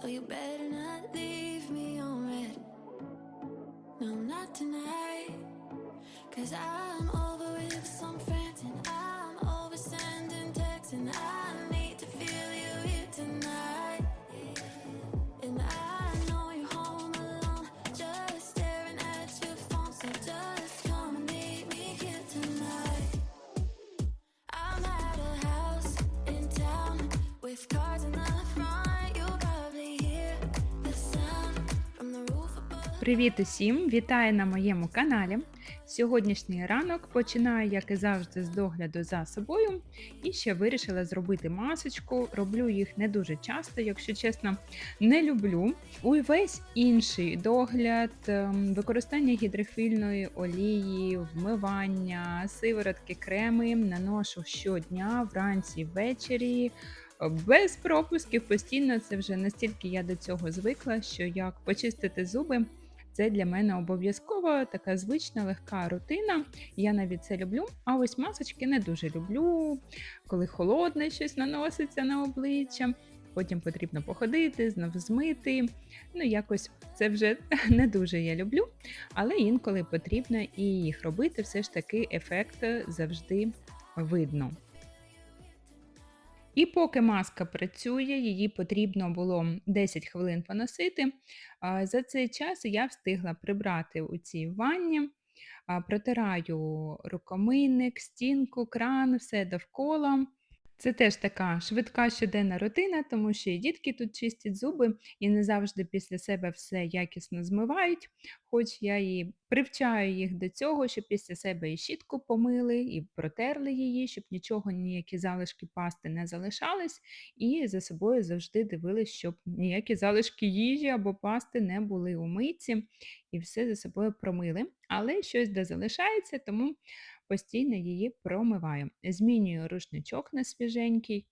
So you better not leave me on red. No, not tonight. Cause I'm Привіт усім! Вітаю на моєму каналі. Сьогоднішній ранок починаю, як і завжди, з догляду за собою. І ще вирішила зробити масочку. Роблю їх не дуже часто, якщо чесно, не люблю. Увесь інший догляд, ем, використання гідрофільної олії, вмивання, сиворотки, креми наношу щодня, вранці, ввечері. Без пропусків постійно це вже настільки я до цього звикла, що як почистити зуби, це для мене обов'язково така звична легка рутина. Я навіть це люблю. А ось масочки не дуже люблю, коли холодне щось наноситься на обличчя. Потім потрібно походити, знов змити. Ну, якось це вже не дуже я люблю, але інколи потрібно і їх робити, все ж таки ефект завжди видно. І поки маска працює, її потрібно було 10 хвилин поносити. За цей час я встигла прибрати у цій ванні, протираю рукомийник, стінку, кран, все довкола. Це теж така швидка щоденна рутина, тому що і дітки тут чистять зуби і не завжди після себе все якісно змивають. Хоч я і привчаю їх до цього, щоб після себе і щітку помили, і протерли її, щоб нічого, ніякі залишки пасти не залишались, і за собою завжди дивились, щоб ніякі залишки їжі або пасти не були у митці, і все за собою промили. Але щось де залишається, тому постійно її промиваю. Змінюю рушничок на свіженький.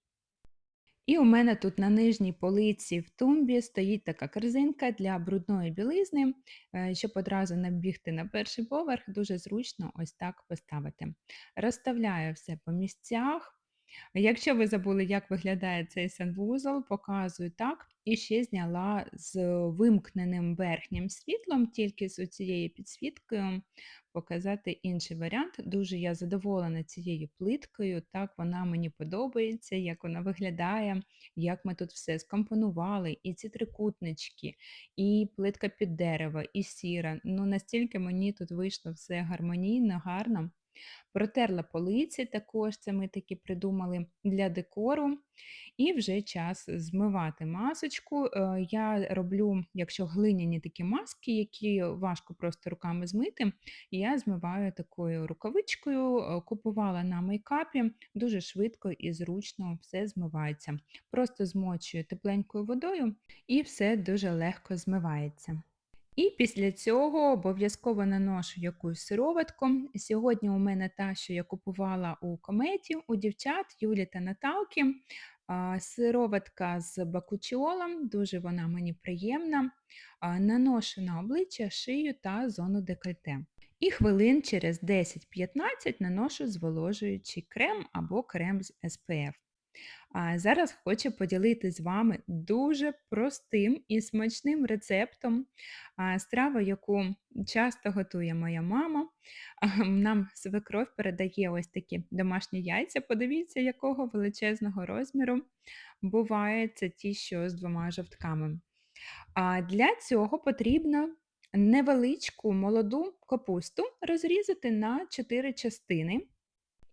І у мене тут на нижній полиці в тумбі стоїть така корзинка для брудної білизни, е, щоб одразу не бігти на перший поверх, дуже зручно ось так поставити. Розставляю все по місцях. Якщо ви забули, як виглядає цей санвузол, показую так. І ще зняла з вимкненим верхнім світлом, тільки з цією підсвіткою показати інший варіант. Дуже я задоволена цією плиткою. Так вона мені подобається, як вона виглядає, як ми тут все скомпонували, і ці трикутнички, і плитка під дерево, і сіра. Ну настільки мені тут вийшло все гармонійно, гарно. Протерла полиці, також це ми такі придумали для декору. І вже час змивати масочку. Е, Я роблю, якщо глиняні такі маски, які важко просто руками змити, я змиваю такою рукавичкою, е, купувала на мейкапі, дуже швидко і зручно все змивається. Просто змочую тепленькою водою і все дуже легко змивається. І після цього обов'язково наношу якусь сироватку. Сьогодні у мене та, що я купувала у кометі, у дівчат Юлі та Наталки. Сироватка з бакучіолом, дуже вона мені приємна. Наношу на обличчя, шию та зону декольте. І хвилин через 10-15 наношу зволожуючий крем або крем з SPF. А зараз хочу поділитися з вами дуже простим і смачним рецептом. А, Страва, яку часто готує моя мама. Нам свекров передає ось такі домашні яйця. Подивіться, якого величезного розміру буває це ті, що з двома жовтками. А Для цього потрібно невеличку молоду капусту розрізати на 4 частини.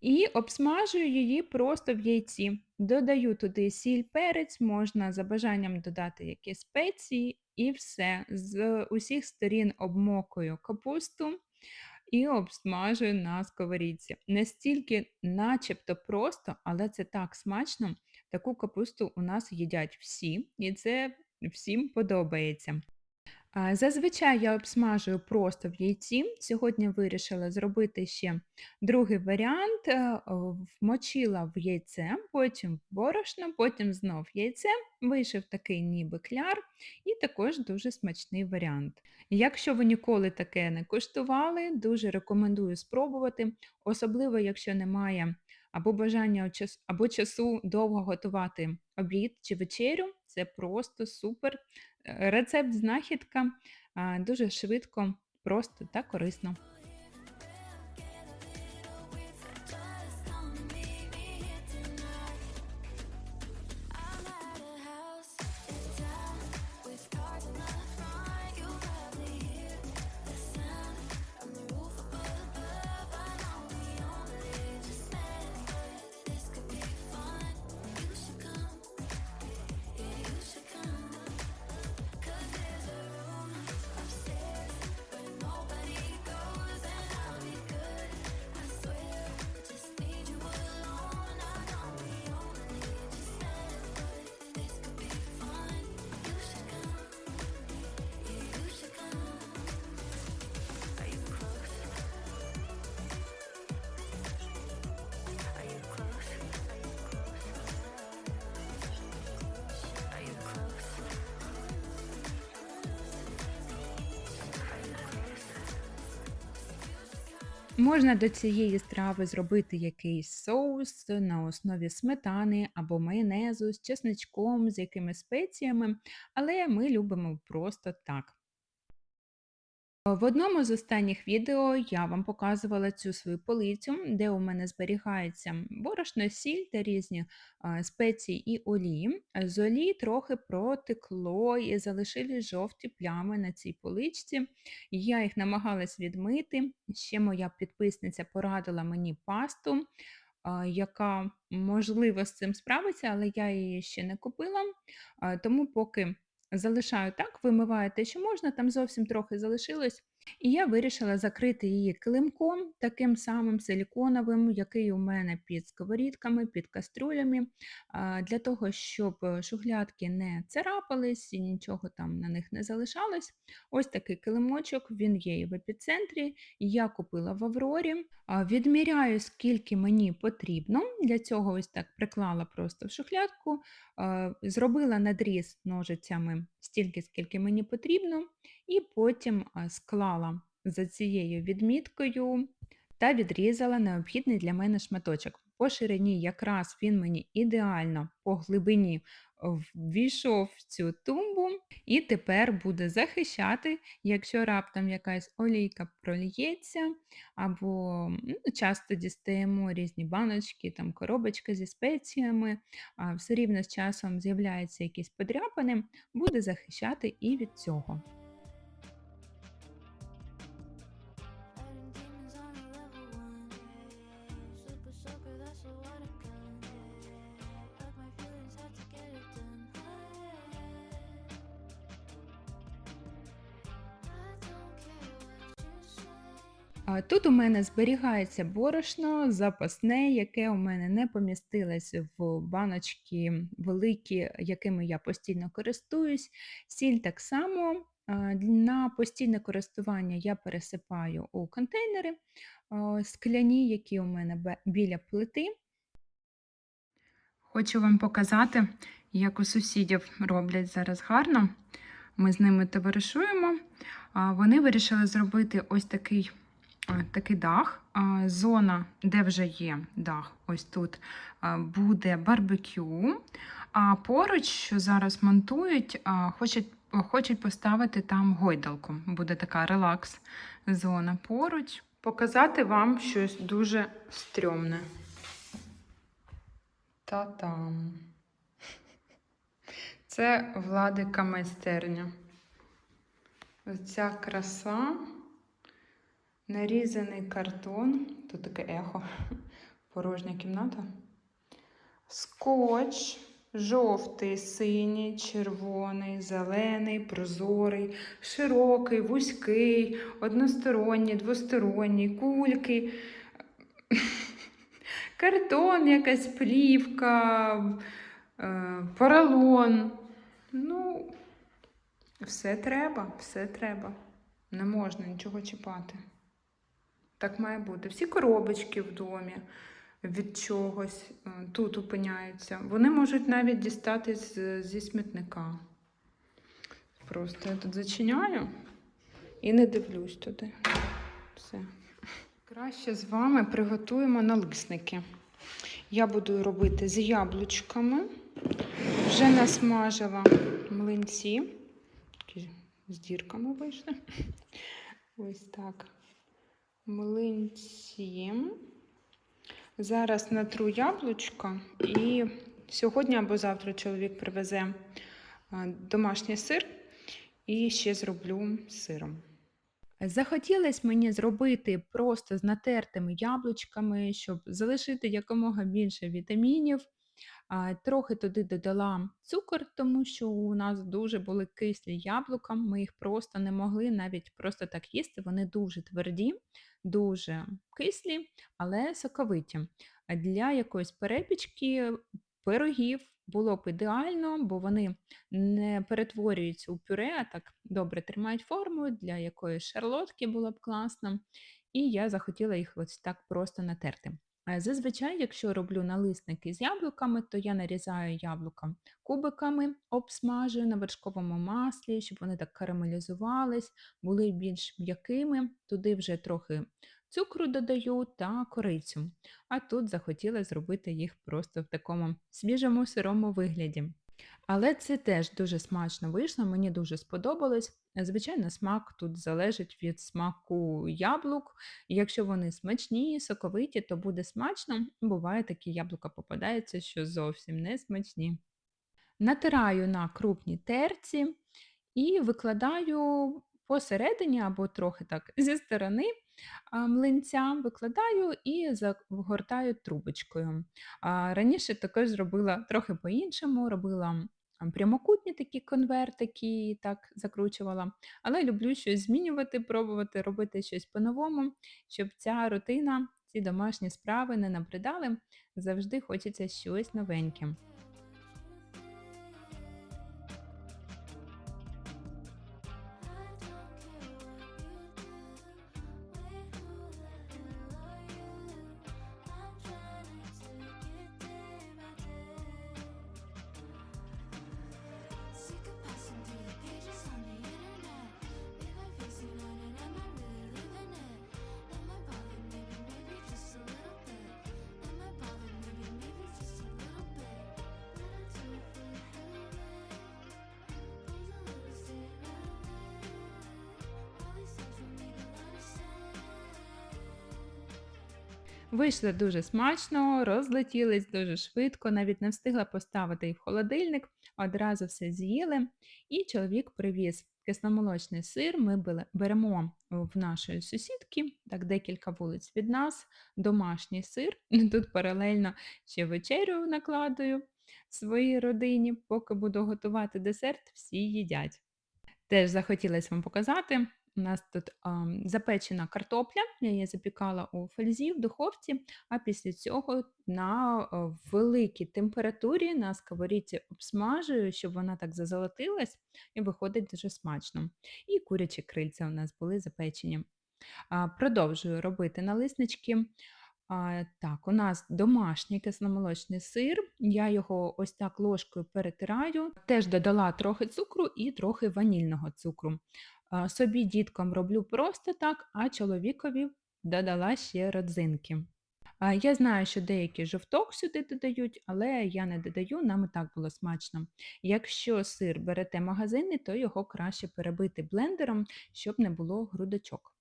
І обсмажую її просто в яйці. Додаю туди сіль, перець, можна за бажанням додати якісь спеції, і все. З усіх сторін обмокую капусту і обсмажую на сковорідці. Настільки, начебто просто, але це так смачно. Таку капусту у нас їдять всі, і це всім подобається. Зазвичай я обсмажую просто в яйці. Сьогодні вирішила зробити ще другий варіант. Е, Вмочила в яйце, потім в борошно, потім знов яйце. Вийшов такий ніби кляр, і також дуже смачний варіант. Якщо ви ніколи таке не куштували, дуже рекомендую спробувати, особливо якщо немає або бажання або часу довго готувати обід чи вечерю. Це просто супер. Рецепт знахідка дуже швидко, просто та корисно. Можна до цієї страви зробити якийсь соус на основі сметани або майонезу з чесничком, з якими спеціями, але ми любимо просто так. В одному з останніх відео я вам показувала цю свою полицю, де у мене зберігається борошно, сіль та різні спеції і олії. З олії трохи протекло і залишились жовті плями на цій поличці. Я їх намагалась відмити. Ще моя підписниця порадила мені пасту, яка можливо з цим справиться, але я її ще не купила. Тому поки залишаю так, вимиваю те, що можна, там зовсім трохи залишилось. І я вирішила закрити її килимком, таким самим силіконовим, який у мене під сковорідками, під каструлями, для того, щоб е, шухлядки не царапались і нічого там на них не залишалось. Ось такий килимочок, він є і в епіцентрі. Я купила в Аврорі. Відміряю, скільки мені потрібно. Для цього ось так приклала просто в шухлядку, зробила надріз ножицями стільки, скільки мені потрібно, і потім склала за цією відміткою та відрізала необхідний для мене шматочок. По ширині якраз він мені ідеально по глибині ввійшов в цю тумбу, і тепер буде захищати, якщо раптом якась олійка прольється, або ну, часто дістаємо різні баночки, там коробочки зі спеціями, а все рівно з часом з'являються якісь подряпини, буде захищати і від цього. Тут у мене зберігається борошно запасне, яке у мене не помістилось в баночки великі, якими я постійно користуюсь. Сіль так само. На постійне користування я пересипаю у контейнери скляні, які у мене біля плити. Хочу вам показати, як у сусідів роблять зараз гарно. Ми з ними товаришуємо. Вони вирішили зробити ось такий, такий дах. Зона, де вже є дах, ось тут буде барбекю. А поруч, що зараз монтують, хочуть, хочуть поставити там гойдалку. Буде така релакс-зона поруч. Показати вам щось дуже стрьомне. Та-там. Це владика майстерня. Оця краса, нарізаний картон, тут таке ехо, порожня кімната. Скотч, жовтий, синій, червоний, зелений, прозорий, широкий, вузький, односторонній, двосторонній, кульки. Картон, якась плівка, е, поролон. Ну, все треба, все треба. Не можна нічого чіпати. Так має бути. Всі коробочки в домі від чогось е, тут опиняються. Вони можуть навіть дістатись зі смітника. Просто я тут зачиняю і не дивлюсь туди. Все. Краще з вами приготуємо налисники. Я буду робити з яблучками. Вже насмажила млинці. З дірками вийшли. Ось так. Млинці. Зараз натру яблучко і сьогодні або завтра чоловік привезе домашній сир і ще зроблю сиром. Захотілося мені зробити просто з натертими яблучками, щоб залишити якомога більше вітамінів. Трохи туди додала цукор, тому що у нас дуже були кислі яблука. Ми їх просто не могли навіть просто так їсти. Вони дуже тверді, дуже кислі, але соковиті. Для якоїсь перепічки, пирогів було б ідеально, бо вони не перетворюються у пюре, а так добре тримають форму. Для якоїсь шарлотки було б класно. І я захотіла їх ось так просто натерти. Е, Зазвичай, якщо роблю налисники з яблуками, то я нарізаю яблука кубиками, обсмажую на вершковому маслі, щоб вони так карамелізувались, були більш м'якими. Туди вже трохи цукру додаю та корицю. А тут захотіла зробити їх просто в такому свіжому сирому вигляді. Але це теж дуже смачно вийшло, мені дуже сподобалось. Звичайно, смак тут залежить від смаку яблук. Якщо вони смачні, соковиті, то буде смачно. Буває, такі яблука попадаються, що зовсім не смачні. Натираю на крупній терці і викладаю посередині або трохи так зі сторони млинця, викладаю і загортаю трубочкою. Раніше також зробила трохи по-іншому, робила прямокутні такі конвертики, так закручувала. Але люблю щось змінювати, пробувати робити щось по-новому, щоб ця рутина, ці домашні справи не набридали. Завжди хочеться щось новеньке. Вийшло дуже смачно, розлетілись дуже швидко, навіть не встигла поставити їх в холодильник, одразу все з'їли. І чоловік привіз кисломолочний сир. Ми беремо в нашої сусідки, так декілька вулиць від нас, домашній сир. Тут паралельно ще вечерю накладую своїй родині, поки буду готувати десерт, всі їдять. Теж захотілося вам показати. У нас тут ам, запечена картопля, я її запікала у фользі в духовці, а після цього на великій температурі на сковорідці обсмажую, щоб вона так зазолотилась і виходить дуже смачно. І курячі крильця у нас були запечені. А, Продовжую робити налиснички. А, так, у нас домашній кисломолочний сир. Я його ось так ложкою перетираю. Теж додала трохи цукру і трохи ванільного цукру. Собі діткам роблю просто так, а чоловікові додала ще родзинки. Я знаю, що деякі жовток сюди додають, але я не додаю, нам і так було смачно. Якщо сир берете магазинний, то його краще перебити блендером, щоб не було грудочок.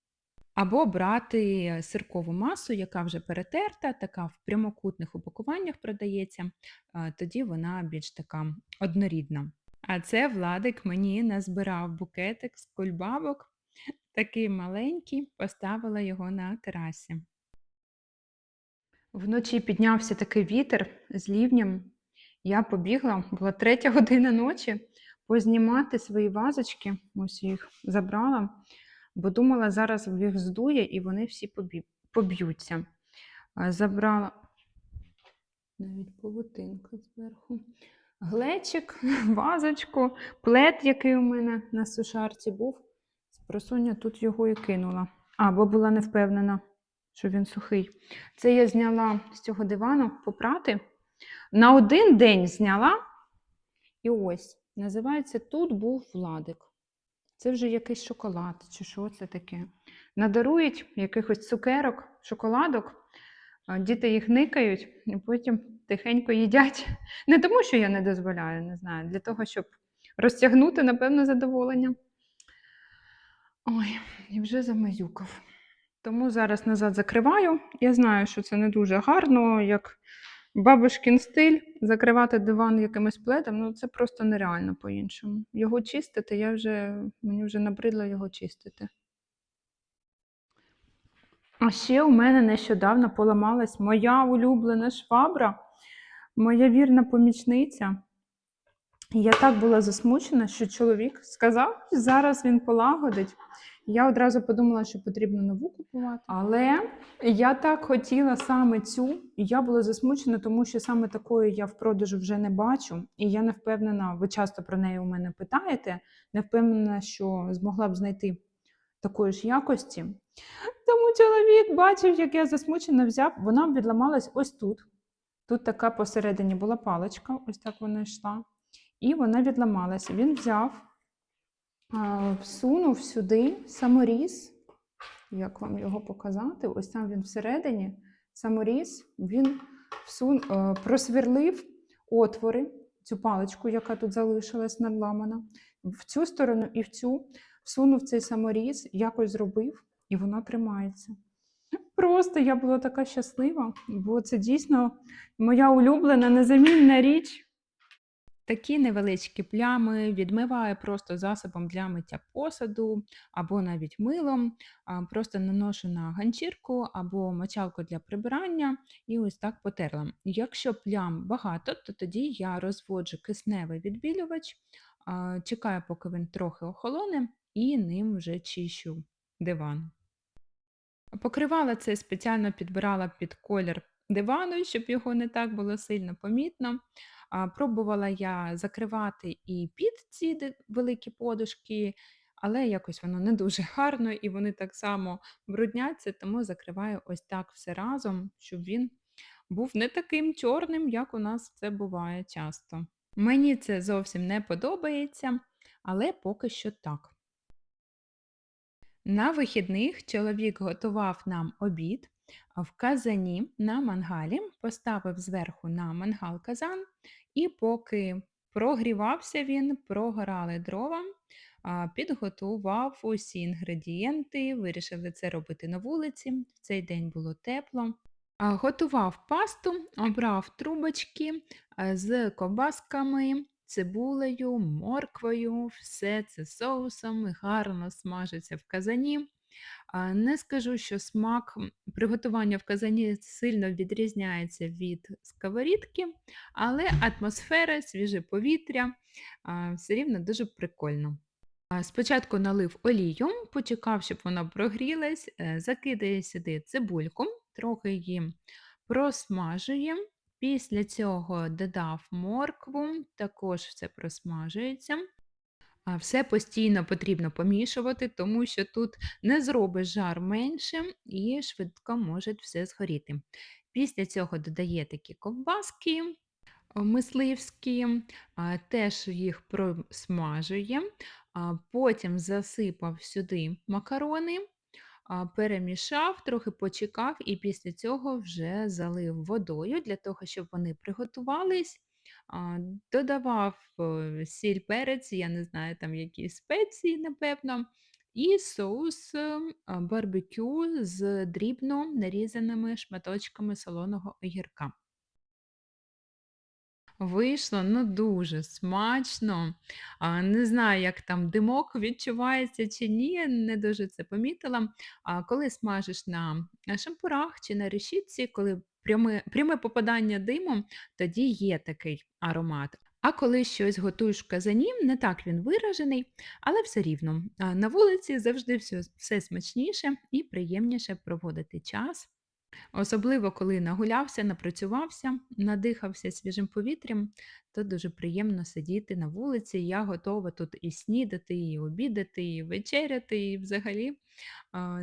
Або брати сиркову масу, яка вже перетерта, така в прямокутних упакуваннях продається, тоді вона більш така однорідна. А це Владик мені назбирав букетик з кульбабок, такий маленький, поставила його на терасі. Вночі піднявся такий вітер з лівнем. Я побігла, була третя година ночі, познімати свої вазочки. Ось їх забрала, бо думала, зараз їх здує і вони всі поб'ються. Забрала навіть павутинка зверху. Глечик, вазочку, плед, який у мене на сушарці був. Спросоння тут його і кинула. А, бо була не впевнена, що він сухий. Це я зняла з цього дивану попрати. На один день зняла. І ось, називається Тут був Владик. Це вже якийсь шоколад, чи що це таке. Надарують якихось цукерок, шоколадок. Діти їх никають і потім тихенько їдять. Не тому, що я не дозволяю, не знаю, для того, щоб розтягнути, напевно, задоволення. Ой, і вже замазюкав. Тому зараз назад закриваю. Я знаю, що це не дуже гарно, як бабушкін стиль, закривати диван якимось пледом, ну це просто нереально по-іншому. Його чистити, я вже, мені вже набридло його чистити. А ще у мене нещодавно поламалась моя улюблена швабра, моя вірна помічниця. Я так була засмучена, що чоловік сказав, що зараз він полагодить. Я одразу подумала, що потрібно нову купувати. Але я так хотіла саме цю, і я була засмучена, тому що саме такої я в продажу вже не бачу. І я не впевнена, ви часто про неї у мене питаєте, не впевнена, що змогла б знайти такої ж якості. Тому чоловік бачив, як я засмучена взяв, вона відламалась ось тут. Тут така посередині була паличка, ось так вона йшла. І вона відламалася. Він взяв, всунув сюди саморіз. Як вам його показати? Ось там він всередині. Саморіз, він всун, е, просверлив отвори, цю паличку, яка тут залишилась надламана, в цю сторону і в цю всунув цей саморіз, якось зробив, і вона тримається. Просто я була така щаслива, бо це дійсно моя улюблена незамінна річ. Такі невеличкі плями відмиваю просто засобом для миття посуду або навіть милом. Просто наношу на ганчірку або мочалку для прибирання і ось так потерла. Якщо плям багато, то тоді я розводжу кисневий відбілювач, чекаю, поки він трохи охолоне, і ним вже чищу диван. Покривала це спеціально підбирала під колір дивану, щоб його не так було сильно помітно. Пробувала я закривати і під ці великі подушки, але якось воно не дуже гарно і вони так само брудняться, тому закриваю ось так все разом, щоб він був не таким чорним, як у нас це буває часто. Мені це зовсім не подобається, але поки що так. На вихідних чоловік готував нам обід в казані на мангалі, поставив зверху на мангал казан, і поки прогрівався він, прогорали дрова, підготував усі інгредієнти, вирішили це робити на вулиці. В цей день було тепло. Готував пасту, обрав трубочки з ковбасками, цибулею, морквою, все це соусом, гарно смажиться в казані. Не скажу, що смак приготування в казані сильно відрізняється від сковорідки, але атмосфера, свіже повітря все рівно дуже прикольно. Спочатку налив олію, почекав, щоб вона прогрілась, е, закидає сюди цибульку, трохи її просмажує. Після цього додав моркву, також все просмажується. Все постійно потрібно помішувати, тому що тут не зробиш жар меншим і швидко може все згоріти. Після цього додає такі ковбаски мисливські, теж їх просмажує, потім засипав сюди макарони, перемішав, трохи почекав і після цього вже залив водою для того, щоб вони приготувались. Додавав е, сіль, перець, я не знаю, там якісь спеції, напевно, і соус е, барбекю з дрібно нарізаними шматочками солоного огірка. Вийшло, ну, дуже смачно. Не знаю, як там димок відчувається чи ні, не дуже це помітила. Коли смажиш на шампурах чи на решітці, коли пряме, пряме попадання диму, тоді є такий аромат. А коли щось готуєш в казані, не так він виражений, але все рівно. На вулиці завжди все, все смачніше і приємніше проводити час. Особливо, коли нагулявся, напрацювався, надихався свіжим повітрям, то дуже приємно сидіти на вулиці. Я готова тут і снідати, і обідати, і вечеряти, і взагалі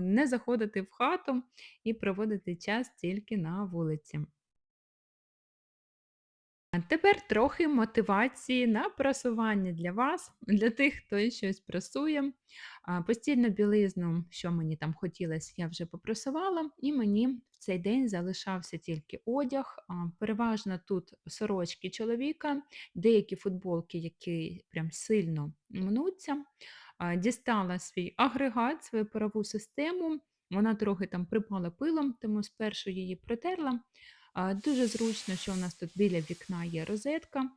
не заходити в хату і проводити час тільки на вулиці. Тепер трохи мотивації на прасування для вас, для тих, хто щось прасує. Постільну білизну, що мені там хотілося, я вже попрасувала, і мені в цей день залишався тільки одяг. Переважно тут сорочки чоловіка, деякі футболки, які прям сильно мнуться. Дістала свій агрегат, свою парову систему. Вона трохи там припала пилом, тому спершу її протерла. Дуже зручно, що у нас тут біля вікна є розетка.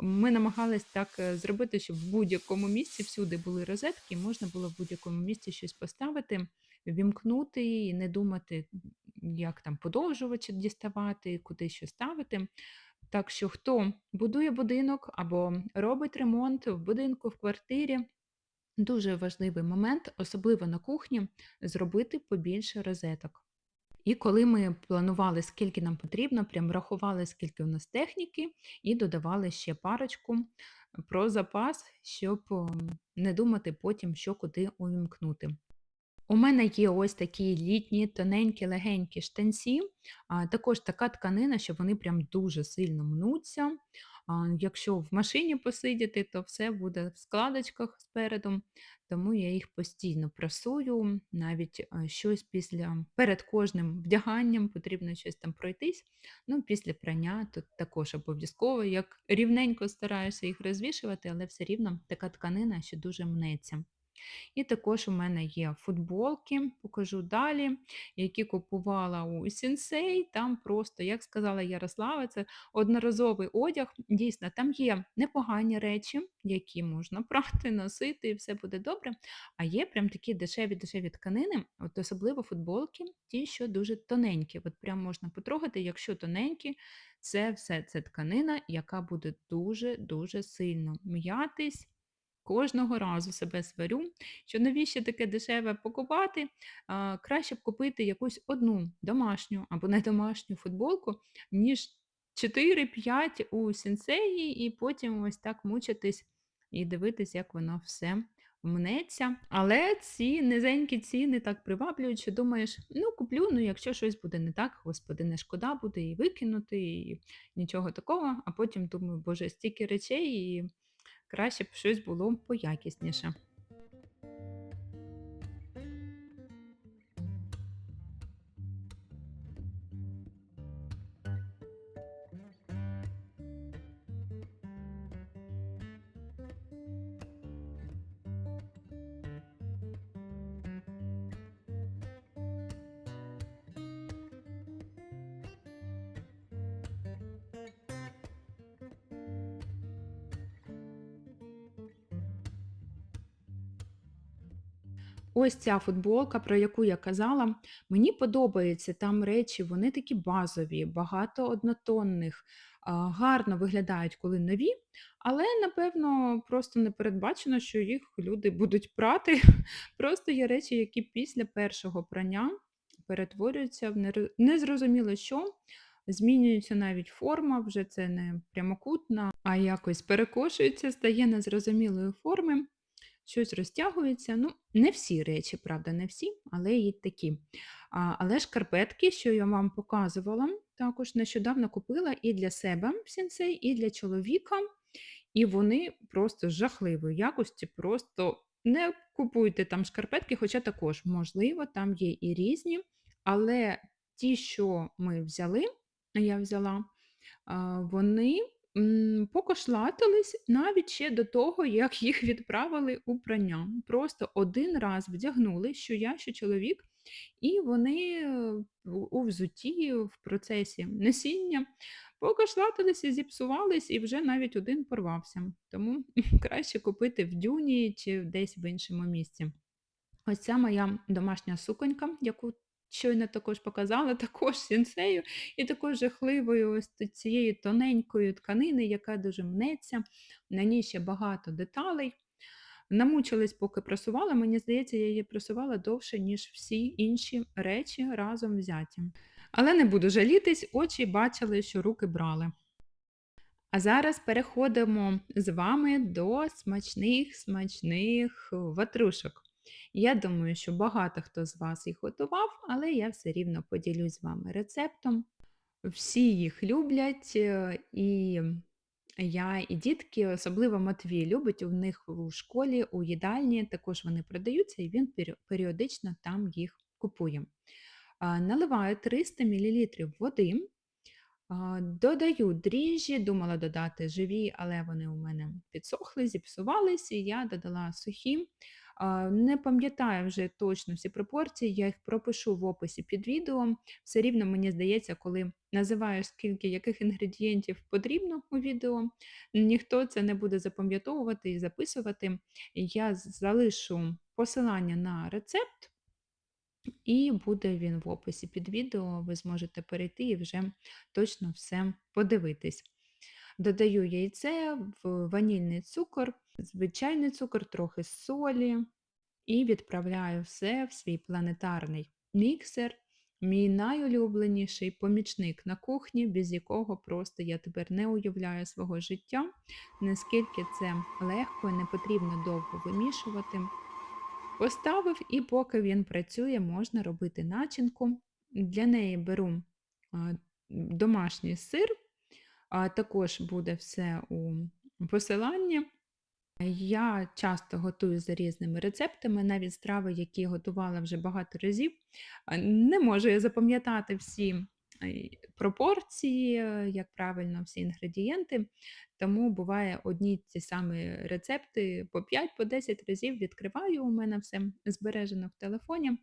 Ми намагались так е, зробити, щоб в будь-якому місці всюди були розетки, можна було в будь-якому місці щось поставити, вімкнути і не думати, як там подовжувачі діставати, куди що ставити. Так що хто будує будинок або робить ремонт в будинку, в квартирі, дуже важливий момент, особливо на кухні, зробити побільше розеток. І коли ми планували, скільки нам потрібно, прям рахували, скільки у нас техніки, і додавали ще парочку про запас, щоб не думати потім, що куди увімкнути. У мене є ось такі літні, тоненькі, легенькі штанці, а, також така тканина, що вони прям дуже сильно мнуться. Якщо в машині посидіти, то все буде в складочках спереду, тому я їх постійно прасую, навіть щось після перед кожним вдяганням потрібно щось там пройтись. Ну, після прання тут також обов'язково, як рівненько стараюся їх розвішувати, але все рівно така тканина, що дуже мнеться. І також у мене є футболки, покажу далі, які купувала у Сінсей. Там просто, як сказала Ярослава, це одноразовий одяг. Дійсно, там є непогані речі, які можна прати, носити, і все буде добре. А є прям такі дешеві-дешеві тканини, от особливо футболки, ті, що дуже тоненькі. От прям можна потрогати, якщо тоненькі, це все це тканина, яка буде дуже-дуже сильно м'ятись. Кожного разу себе сварю, що навіщо таке дешеве покупати, а, краще б купити якусь одну домашню або не домашню футболку, ніж 4-5 у сенсеї, і потім ось так мучитись і дивитись, як воно все мнеться. Але ці низенькі ціни так приваблюють, що думаєш, ну куплю, ну якщо щось буде не так, господи, не шкода буде і викинути, і нічого такого. А потім думаю, боже, стільки речей. і Краще б щось було поякісніше. Ось ця футболка, про яку я казала, мені подобається там речі, вони такі базові, багато однотонних, гарно виглядають, коли нові, але, напевно, просто не передбачено, що їх люди будуть прати. Просто є речі, які після першого прання перетворюються в незрозуміло що. Змінюється навіть форма, вже це не прямокутна, а якось перекошується, стає незрозумілої форми щось розтягується. Ну, не всі речі, правда, не всі, але і такі. А, але шкарпетки, що я вам показувала, також нещодавно купила і для себе сенсей, і для чоловіка. І вони просто жахливої якості, просто не купуйте там шкарпетки, хоча також, можливо, там є і різні. Але ті, що ми взяли, я взяла, вони Покошлатились навіть ще до того, як їх відправили у прання. Просто один раз вдягнули, що я, що чоловік, і вони е, у взутті, в процесі носіння покошлатились і зіпсувались, і вже навіть один порвався. Тому краще купити в дюні чи десь в іншому місці. Ось ця моя домашня суконька, яку щойно також показала, також сінсею, і також жахливою ось т- цієї тоненької тканини, яка дуже мнеться. На ній ще багато деталей. Намучилась, поки прасувала. Мені здається, я її прасувала довше, ніж всі інші речі разом взяті. Але не буду жалітись, очі бачили, що руки брали. А зараз переходимо з вами до смачних смачних ватрушок. Я думаю, що багато хто з вас їх готував, але я все рівно поділюсь з вами рецептом. Всі їх люблять, е, і я, і дітки, особливо Матвій любить. У них у школі, у їдальні також вони продаються, і він періодично там їх купує. Наливаю 300 мілілітрів води, додаю дріжджі, думала додати живі, але вони у мене підсохли, зіпсувались, і я додала сухі. Не пам'ятаю вже точно всі пропорції, я їх пропишу в описі під відео. Все рівно мені здається, коли називаєш, скільки яких інгредієнтів потрібно у відео, ніхто це не буде запам'ятовувати і записувати. Я залишу посилання на рецепт. І буде він в описі під відео, ви зможете перейти і вже точно все подивитись. Додаю яйце, ванільний цукор, звичайний цукор, трохи солі і відправляю все в свій планетарний міксер, мій найулюбленіший помічник на кухні, без якого просто я тепер не уявляю свого життя, наскільки це легко і не потрібно довго вимішувати. Поставив, і поки він працює, можна робити начинку. Для неї беру домашній сир, а також буде все у посиланні. Я часто готую за різними рецептами, навіть страви, які готувала вже багато разів. Не можу я запам'ятати всі пропорції, е, як правильно всі інгредієнти, тому буває одні ті самі рецепти по 5 10 разів відкриваю, у мене все збережено в телефоні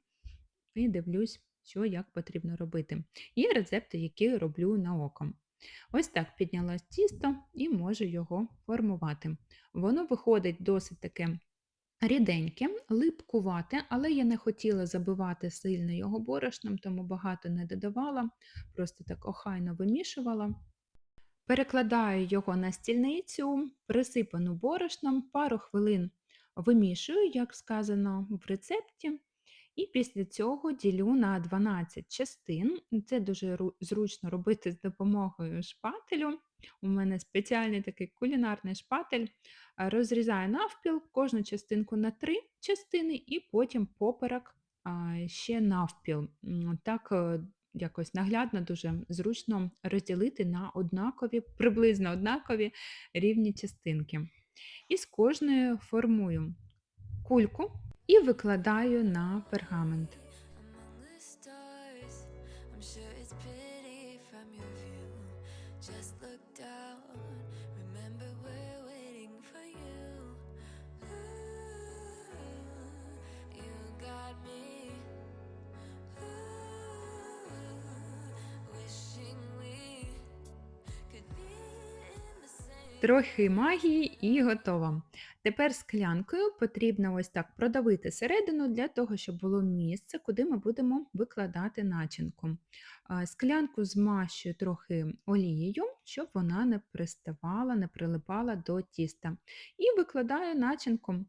і дивлюсь, що як потрібно робити. Є рецепти, які роблю на око. Ось так піднялось тісто і можу його формувати. Воно виходить досить таке ріденьке, липкувате, але я не хотіла забивати сильно його борошном, тому багато не додавала, просто так охайно вимішувала. Перекладаю його на стільницю, присипану борошном, пару хвилин вимішую, як сказано в рецепті. І після цього ділю на 12 частин. Це дуже зручно робити з допомогою шпателю. У мене спеціальний такий кулінарний шпатель. Розрізаю навпіл кожну частинку на три частини, і потім поперек ще навпіл. Так е, якось наглядно, дуже зручно розділити на однакові, приблизно однакові рівні частинки. І з кожною формую кульку і викладаю на пергамент. Трохи магії і готово. Тепер склянкою потрібно ось так продавити середину для того, щоб було місце, куди ми будемо викладати начинку. Склянку змащую трохи олією, щоб вона не приставала, не прилипала до тіста. І викладаю начинку.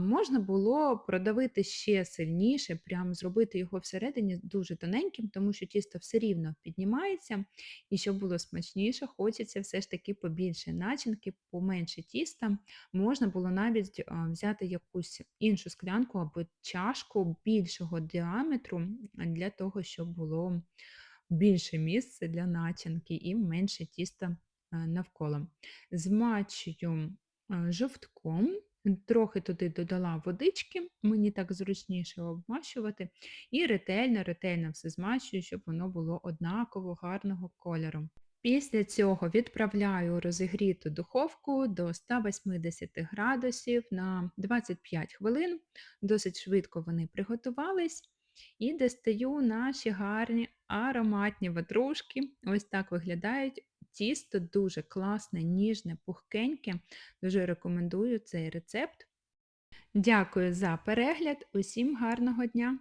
Можна було продавити ще сильніше, прям зробити його всередині дуже тоненьким, тому що тісто все рівно піднімається. І щоб було смачніше, хочеться все ж таки побільше начинки, поменше тіста. Можна було навіть взяти якусь іншу склянку або чашку більшого діаметру для того, щоб було більше місця для начинки і менше тіста навколо. Змачую жовтком. Трохи туди додала водички, мені так зручніше обмащувати, і ретельно-ретельно все змащую, щоб воно було однаково гарного кольору. Після цього відправляю розігріту духовку до 180 градусів на 25 хвилин. Досить швидко вони приготувались. І достаю наші гарні ароматні ватрушки. Ось так виглядають. Тісто дуже класне, ніжне, пухкеньке. Дуже рекомендую цей рецепт. Дякую за перегляд. Усім гарного дня!